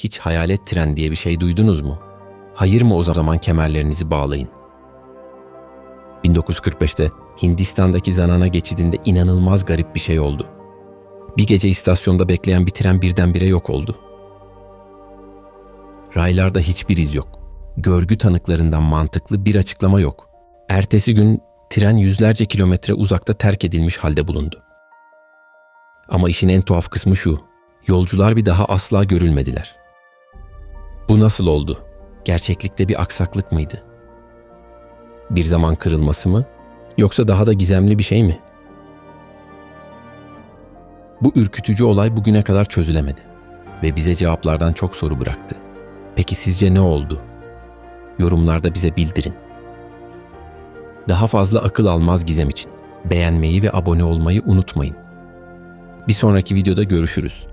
Hiç hayalet tren diye bir şey duydunuz mu? Hayır mı o zaman kemerlerinizi bağlayın. 1945'te Hindistan'daki Zanana geçidinde inanılmaz garip bir şey oldu. Bir gece istasyonda bekleyen bir tren birdenbire yok oldu. Raylarda hiçbir iz yok. Görgü tanıklarından mantıklı bir açıklama yok. Ertesi gün tren yüzlerce kilometre uzakta terk edilmiş halde bulundu. Ama işin en tuhaf kısmı şu. Yolcular bir daha asla görülmediler. Bu nasıl oldu? Gerçeklikte bir aksaklık mıydı? Bir zaman kırılması mı? Yoksa daha da gizemli bir şey mi? Bu ürkütücü olay bugüne kadar çözülemedi ve bize cevaplardan çok soru bıraktı. Peki sizce ne oldu? Yorumlarda bize bildirin. Daha fazla akıl almaz gizem için beğenmeyi ve abone olmayı unutmayın. Bir sonraki videoda görüşürüz.